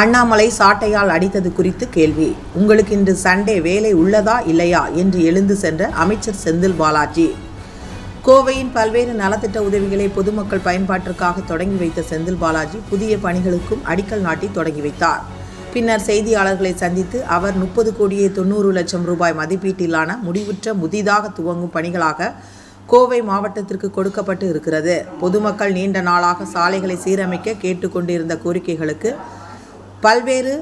அண்ணாமலை சாட்டையால் அடித்தது குறித்து கேள்வி. உங்களுக்கு இன்று சண்டே வேலை உள்ளதா இல்லையா என்று எழுந்து சென்ற அமைச்சர் செந்தில் பாலாஜி. கோவையின் பல்வேறு நலத்திட்ட உதவிகளை பொதுமக்கள் பயன்பாட்டிற்காக தொடங்கி வைத்த செந்தில் பாலாஜி புதிய பணிகளுக்கும் அடிக்கல் நாட்டி தொடங்கி வைத்தார். பின்னர் செய்தியாளர்களை சந்தித்து அவர் முப்பது கோடியே தொண்ணூறு லட்சம் ரூபாய் மதிப்பீட்டிலான முடிவுற்ற முதிதாக துவங்கும் பணிகளாக கோவை மாவட்டத்திற்கு கொடுக்கப்பட்டு இருக்கிறது. பொதுமக்கள் நீண்ட நாளாக சாலைகளை சீரமைக்க கேட்டுக்கொண்டிருந்த கோரிக்கைகளுக்கு பல்வேறு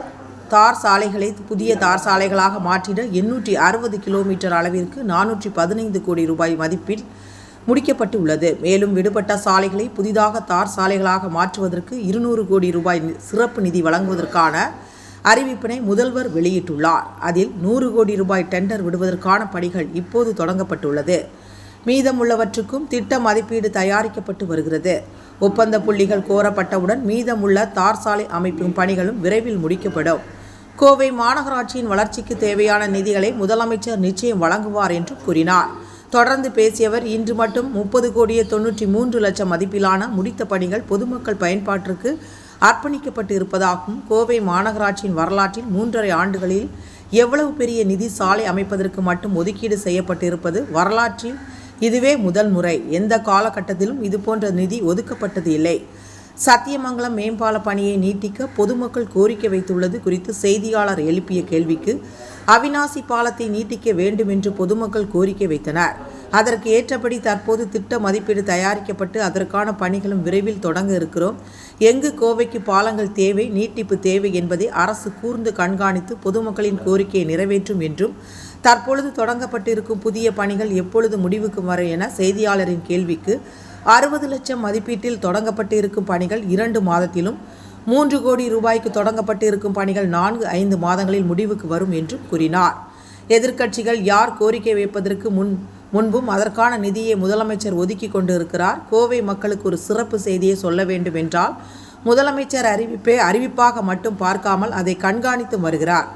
தார் சாலைகளை புதிய தார் சாலைகளாக மாற்றிட எண்ணூற்றி அறுபது கிலோமீட்டர் அளவிற்கு நானூற்றி பதினைந்து கோடி ரூபாய் மதிப்பில் முடிக்கப்பட்டு உள்ளது மேலும் விடுபட்ட சாலைகளை புதிதாக தார் சாலைகளாக மாற்றுவதற்கு இருநூறு கோடி ரூபாய் சிறப்பு நிதி வழங்குவதற்கான அறிவிப்பினை முதல்வர் வெளியிட்டுள்ளார். அதில் நூறு கோடி ரூபாய் டெண்டர் விடுவதற்கான பணிகள் இப்போது தொடங்கப்பட்டுள்ளது. மீதமுள்ளவற்றுக்கும் திட்ட மதிப்பீடு தயாரிக்கப்பட்டு வருகிறது. ஒப்பந்த புள்ளிகள் கோரப்பட்டவுடன் மீதமுள்ள தார் சாலை அமைப்பும் பணிகளும் விரைவில் முடிக்கப்படும். கோவை மாநகராட்சியின் வளர்ச்சிக்கு தேவையான நிதிகளை முதலமைச்சர் நிச்சயம் வழங்குவார் என்று கூறினார். தொடர்ந்து பேசியவர் இன்று மட்டும் முப்பது கோடியே தொன்னூற்றி மூன்று லட்சம் மதிப்பிலான முடித்த பணிகள் பொதுமக்கள் பயன்பாட்டிற்கு அர்ப்பணிக்கப்பட்டு இருப்பதாகவும் கோவை மாநகராட்சியின் வரலாற்றில் மூன்றரை ஆண்டுகளில் எவ்வளவு பெரிய நிதி சாலை அமைப்பதற்கு மட்டும் ஒதுக்கீடு செய்யப்பட்டிருப்பது வரலாற்றில் இதுவே முதல் முறை. எந்த காலகட்டத்திலும் இதுபோன்ற நிதி ஒதுக்கப்பட்டது இல்லை. சத்தியமங்கலம் மேம்பால பணியை நீட்டிக்க பொதுமக்கள் கோரிக்கை வைத்துள்ளது குறித்து செய்தியாளர் எழுப்பிய கேள்விக்கு அவினாசி பாலத்தை நீட்டிக்க வேண்டும் என்று பொதுமக்கள் கோரிக்கை வைத்தனர். அதற்கு ஏற்றபடி தற்போது திட்ட மதிப்பீடு தயாரிக்கப்பட்டு அதற்கான பணிகளும் விரைவில் தொடங்க இருக்கிறோம். எங்கு கோவைக்கு பாலங்கள் தேவை நீட்டிப்பு தேவை என்பதை அரசு கூர்ந்து கண்காணித்து பொதுமக்களின் கோரிக்கையை நிறைவேற்றும் என்றும் தற்பொழுது தொடங்கப்பட்டிருக்கும் புதிய பணிகள் எப்பொழுது முடிவுக்கு வரும் என செய்தியாளரின் கேள்விக்கு அறுபது லட்சம் மதிப்பீட்டில் தொடங்கப்பட்டு இருக்கும் பணிகள் இரண்டு மாதத்திலும் மூன்று கோடி ரூபாய்க்கு தொடங்கப்பட்டு இருக்கும் பணிகள் நான்கு ஐந்து மாதங்களில் முடிவுக்கு வரும் என்றும் கூறினார். எதிர்க்கட்சிகள் யார் கோரிக்கை வைப்பதற்கு முன் முன்பும் அதற்கான நிதியை முதலமைச்சர் ஒதுக்கி கொண்டிருக்கிறார். கோவை மக்களுக்கு ஒரு சிறப்பு செய்தியை சொல்ல வேண்டும் என்றால் முதலமைச்சர் அறிவிப்பை அறிவிப்பாக மட்டும் பார்க்காமல் அதை கண்காணித்து வருகிறார்.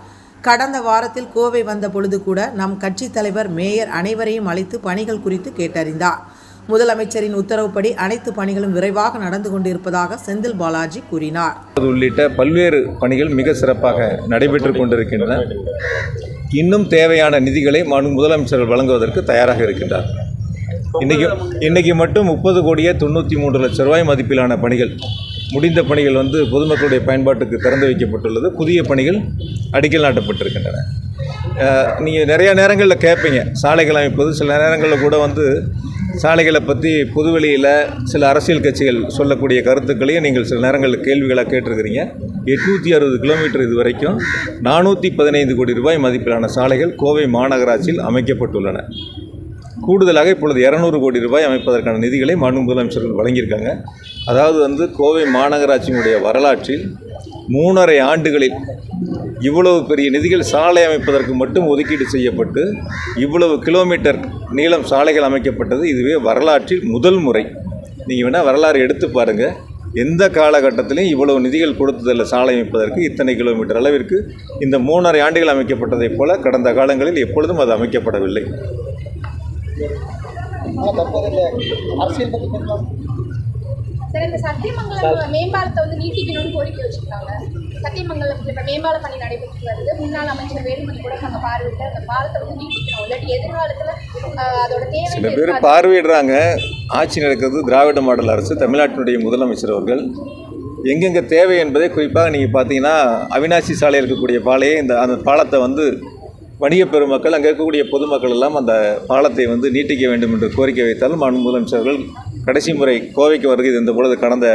கடந்த வாரத்தில் கோவை வந்த பொழுது கூட நம் கட்சித் தலைவர் மேயர் அனைவரையும் அழைத்து பணிகள் குறித்து கேட்டறிந்தார். முதலமைச்சரின் உத்தரவுப்படி அனைத்து பணிகளும் விரைவாக நடந்து கொண்டிருப்பதாக செந்தில் பாலாஜி கூறினார். அது உள்ளிட்ட பல்வேறு பணிகள் மிக சிறப்பாக நடைபெற்று கொண்டிருக்கின்றன. இன்னும் தேவையான நிதிகளை மாண்பு முதலமைச்சர்கள் வழங்குவதற்கு தயாராக இருக்கின்றார். இன்னைக்கு இன்னைக்கு மட்டும் முப்பது கோடியே தொண்ணூற்றி மூன்று லட்சம் ரூபாய் மதிப்பிலான பணிகள் முடிந்த பணிகள் வந்து பொதுமக்களுடைய பயன்பாட்டுக்கு திறந்து வைக்கப்பட்டுள்ளது. புதிய பணிகள் அடிக்கல் நாட்டப்பட்டிருக்கின்றன. நீங்கள் நிறைய நேரங்களில் கேட்பீங்க சாலைகள் அமைப்பது சில நேரங்களில் கூட வந்து சாலைகளை பற்றி பொதுவெளியில் சில அரசியல் கட்சிகள் சொல்லக்கூடிய கருத்துக்களையும் நீங்கள் சில நேரங்களில் கேள்விகளாக கேட்டிருக்கிறீங்க. எட்நூற்றி அறுபது கிலோமீட்டர் இது வரைக்கும் நானூற்றி பதினைந்து கோடி ரூபாய் மதிப்பிலான சாலைகள் கோவை மாநகராட்சியில் அமைக்கப்பட்டுள்ளன. கூடுதலாக இப்பொழுது இரநூறு கோடி ரூபாய் அமைப்பதற்கான நிதிகளை மாநில முதலமைச்சர்கள் வழங்கியிருக்காங்க. அதாவது வந்து கோவை மாநகராட்சியினுடைய வரலாற்றில் மூணரை ஆண்டுகளில் இவ்வளவு பெரிய நிதிகள் சாலை அமைப்பதற்கு மட்டும் ஒதுக்கீடு செய்யப்பட்டு இவ்வளவு கிலோமீட்டர் நீளம் சாலைகள் அமைக்கப்பட்டது இதுவே வரலாற்றில் முதல் முறை. நீங்கள் வேணால் வரலாறு எடுத்து பாருங்கள் எந்த காலகட்டத்திலையும் இவ்வளவு நிதிகள் கொடுத்ததில்லை சாலை அமைப்பதற்கு இத்தனை கிலோமீட்டர் அளவிற்கு. இந்த மூணரை ஆண்டுகள் அமைக்கப்பட்டதைப் போல கடந்த காலங்களில் எப்பொழுதும் அது அமைக்கப்படவில்லை. அரசியல் சத்தியமங்கலத்தில் இப்போ மேம்பால பணி நடைபெற்று வருது. முன்னாள் அமைச்சர் வேலுமணி கூட நம்ம பார்வையிட்டு அந்த பாலத்தை வந்து நீட்டிக்கணும். இல்லாட்டி எதிர்காலத்தில் அதோட தேவை சில பேர் பார்வையிடுறாங்க. ஆட்சி நடக்கிறது திராவிட மாடல் அரசு. தமிழ்நாட்டினுடைய முதலமைச்சர் அவர்கள் எங்கெங்கே தேவை என்பதை குறிப்பாக நீங்கள் பார்த்தீங்கன்னா அவினாசி சாலை இருக்கக்கூடிய பாலையே இந்த அந்த பாலத்தை வந்து வணிக பெருமக்கள் அங்கே இருக்கக்கூடிய பொதுமக்கள் எல்லாம் அந்த பாலத்தை வந்து நீட்டிக்க வேண்டும் என்று கோரிக்கை வைத்தாலும் மாண்பு முதலமைச்சர்கள் கடைசி முறை கோவைக்கு வருகை இந்த பொழுது கடந்த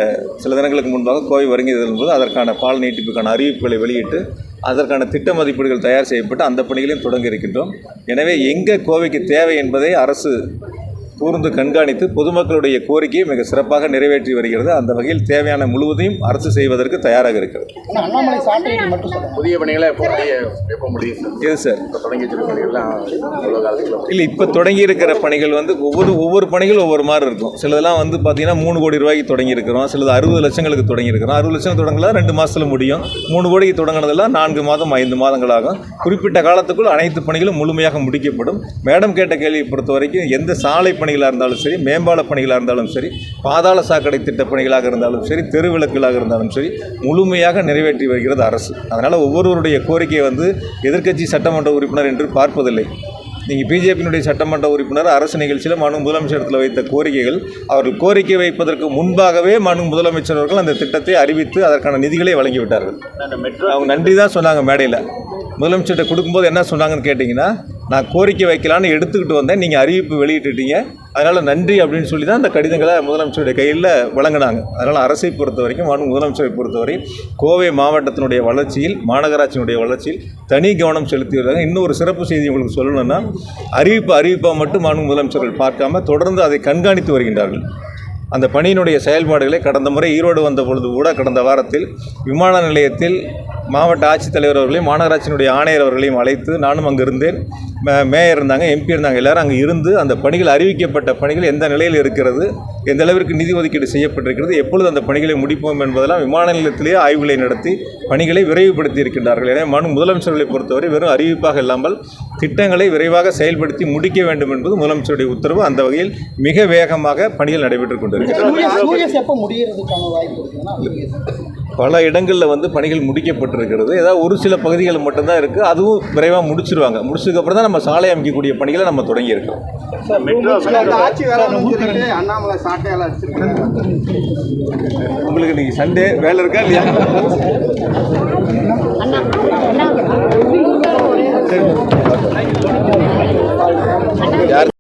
சில தினங்களுக்கு முன்பாக கோவை வருகை போது அதற்கான பால் நீட்டிப்புக்கான அறிவிப்புகளை வெளியிட்டு அதற்கான திட்ட மதிப்பீடுகள் தயார் செய்யப்பட்டு அந்த பணிகளையும் தொடங்கி இருக்கின்றோம். எனவே எங்கே கோவைக்கு தேவை என்பதை அரசு கூர்ந்து கண்காணித்து பொதுமக்களுடைய கோரிக்கையை மிக சிறப்பாக நிறைவேற்றி வருகிறது. அந்த வகையில் தேவையான முழுவதையும் அரசு செய்வதற்கு தயாராக இருக்கிறது. புதிய பணிகளை எது சார்? இல்லை இப்போ தொடங்கி இருக்கிற பணிகள் வந்து ஒவ்வொரு ஒவ்வொரு பணிகள் ஒவ்வொரு மாதிரி இருக்கும். சிலதெல்லாம் வந்து பார்த்தீங்கன்னா மூணு கோடி ரூபாய்க்கு தொடங்கி இருக்கிறோம். சிலது அறுபது லட்சங்களுக்கு தொடங்கி இருக்கிறோம். அறுபது லட்சம் தொடங்கலாம் ரெண்டு மாதத்தில் முடியும். மூணு கோடிக்கு தொடங்கினதெல்லாம் நான்கு மாதம் ஐந்து மாதங்களாகும் குறிப்பிட்ட காலத்துக்குள் அனைத்து பணிகளும் முழுமையாக முடிக்கப்படும். மேடம் கேட்ட கேள்வியை பொறுத்த வரைக்கும் எந்த சாலை பணிகள் பணிகளாக இருந்தாலும் சரி மேம்பால பணிகளாக இருந்தாலும் சரி பாதாள சாக்கடை திட்ட பணிகளாக இருந்தாலும் சரி தெருவிளக்குகளாக இருந்தாலும் சரி முழுமையாக நிறைவேற்றி வருகிறது அரசு. அதனால் ஒவ்வொருவருடைய கோரிக்கையை வந்து எதிர்க்கட்சி சட்டமன்ற உறுப்பினர் என்று பார்ப்பதில்லை. நீங்கள் பிஜேபியினுடைய சட்டமன்ற உறுப்பினர் அரசு நிகழ்ச்சியில் மாண்பு முதலமைச்சரத்தில் வைத்த கோரிக்கைகள் அவர்கள் கோரிக்கை வைப்பதற்கு முன்பாகவே மாண்பு முதலமைச்சர் அவர்கள் அந்த திட்டத்தை அறிவித்து அதற்கான நிதிகளை வழங்கிவிட்டார்கள். அவங்க நன்றி தான் சொன்னாங்க மேடையில். முதலமைச்சர்கிட்ட கொடுக்கும்போது என்ன சொன்னாங்கன்னு கேட்டிங்கன்னா நான் கோரிக்கை வைக்கலான்னு எடுத்துக்கிட்டு வந்தேன். நீங்கள் அறிவிப்பு வெளியிட்டுட்டீங்க. அதனால் நன்றி அப்படின்னு சொல்லி தான் அந்த கடிதங்களை முதலமைச்சருடைய கையில் வழங்கினாங்க. அதனால் அரசை பொறுத்த வரைக்கும் முதலமைச்சரை பொறுத்தவரை கோவை மாவட்டத்தினுடைய வளர்ச்சியில் மாநகராட்சியினுடைய வளர்ச்சியில் தனி கவனம் செலுத்தி வருகிறாங்க இன்னொரு சிறப்பு செய்தி உங்களுக்கு சொல்லணும்னா அறிவிப்பு அறிவிப்பாக மட்டும் மாநில முதலமைச்சர்கள் பார்க்காம தொடர்ந்து அதை கண்காணித்து வருகின்றார்கள். அந்த பணியினுடைய செயல்பாடுகளை கடந்த முறை ஈரோடு வந்த பொழுது கூட கடந்த வாரத்தில் விமான நிலையத்தில் மாவட்ட ஆட்சித்தலைவர் அவர்களையும் மாநகராட்சியினுடைய ஆணையர் அவர்களையும் அழைத்து நானும் அங்கிருந்தேன். மேயர் இருந்தாங்க எம்பி இருந்தாங்க எல்லாரும் அங்கே இருந்து அந்த பணிகள் அறிவிக்கப்பட்ட பணிகள் எந்த நிலையில் இருக்கிறது எந்த அளவிற்கு நிதி ஒதுக்கீடு செய்யப்பட்டிருக்கிறது எப்பொழுது அந்த பணிகளை முடிப்போம் என்பதெல்லாம் விமான நிலையத்திலேயே ஆய்வுகளை நடத்தி பணிகளை விரைவுபடுத்தி இருக்கின்றார்கள். எனவே மனு முதலமைச்சர்களை பொறுத்தவரை வெறும் அறிவிப்பாக இல்லாமல் திட்டங்களை விரைவாக செயல்படுத்தி முடிக்க வேண்டும் என்பது முதலமைச்சருடைய உத்தரவு. அந்த வகையில் மிக வேகமாக பணிகள் நடைபெற்றுக் கொண்டிருக்கிறது. பல இடங்களில் வந்து பணிகள் முடிக்கப்பட்டிருக்கிறது. ஏதாவது ஒரு சில பகுதிகள் மட்டும்தான் இருக்குது அதுவும் விரைவாக முடிச்சிருவாங்க. முடிச்சதுக்கப்புறம் தான் நம்ம சாலை அமைக்கக்கூடிய பணிகளை நம்ம தொடங்கியிருக்கோம். உங்களுக்கு இன்னைக்கு சண்டே வேலை இருக்கா இல்லையா? சரி. யார்?